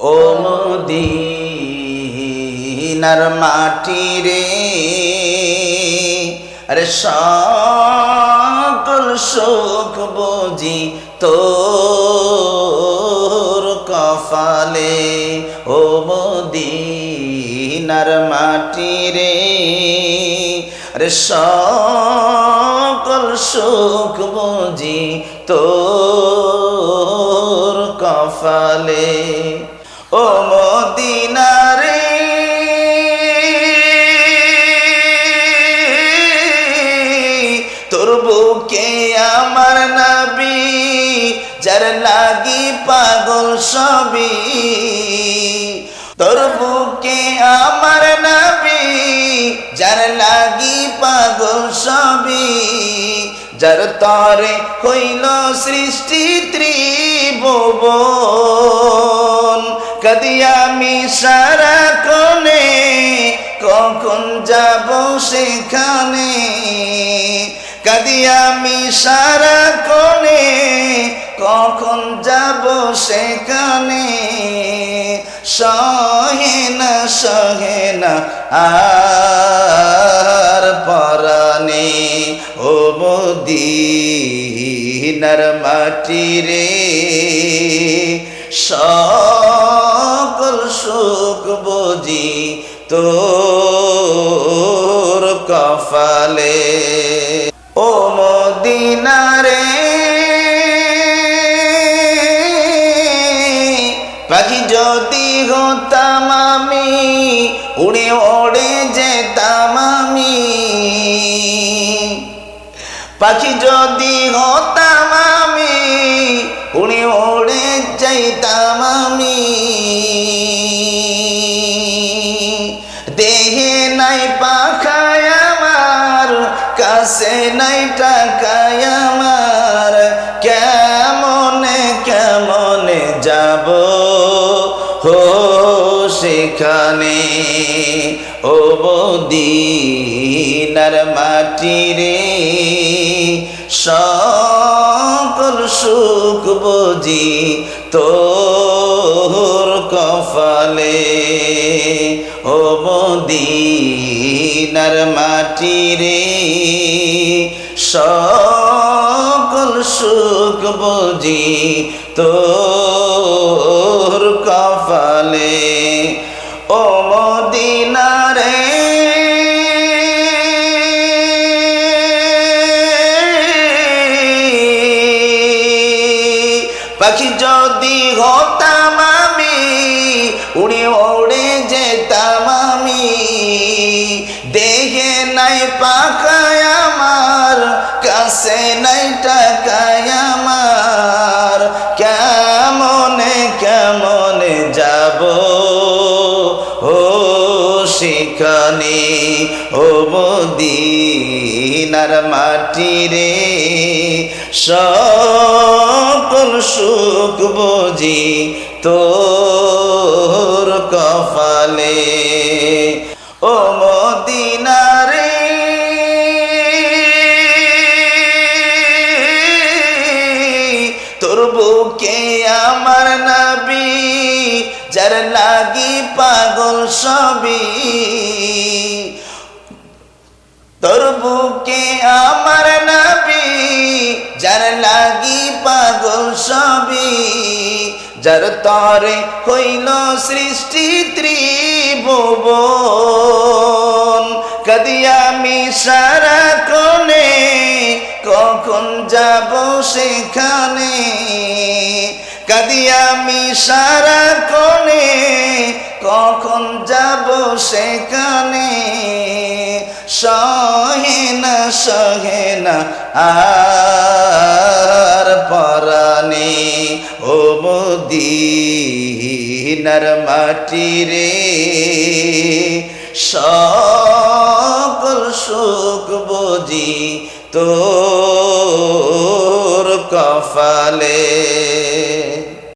ও মদিনার মাটি রে, আরে সকল শোক বুঝি তোর কফালে ও মদিনার মাটি রে, আরে সকল সুখ বুঝি তোর কফালে ও মদিনারে। তোর বুকে আমার নবী, যার লাগি পাগল সবই তোর বুকে আমার নবী, যার লাগি পাগল যার তরে হইল সৃষ্টি ত্রিভুবন কদি আমি সারা কোনে কখন যাব সেখানে? কদি আমি সারা কোনে কখন যাব সেখানে? সহে না সহে না আর মদিনার মাটি রে, সকল সুখ বুঝি তোর কফালে ও মদিনারে পাখি যদি হতাম আমি, উড়ে ওড়ে যেতাম পাখি যদি হতাম আমি উড়ে ওড়ে যাইতাম আমি। দেহে নাই পাখায় আমার, কাছে নাই টাকায় আমার। কেমনে কেমনে যাব হো সেখানে? ও বদিনার মাটি রে সুখ বুঝি তোর কফালে ও মদিনার মাটি রে সকল সুখ বুঝি তোর পাখি যদি হতাম আমি, উড়ে ওড়ে যেতাম আমি। দেহে নাই পাখায় আমার, কাছে নাই টাকায় আমার। কেমনে কেমনে যাব? ও সেখানে ও মদিনার মাটি রে সকল সুখ বুঝি তোর কফালে ও মদিনারে, তোর বুকে আমার নাবি, যার লাগি পাগল সবই। তোর বুকে আমার পাগল সবই, যার তরে হইল সৃষ্টি ত্রিভুবন। কদি আমি সারা কোনে কখন যাব সেখানে? কদি আমি সারা কোনে কখন যাব সেখানে? সহে না সহে না আর পরানে ও মোদিনার মাটি রে। সকল সুখ বুঝি তোর কফালে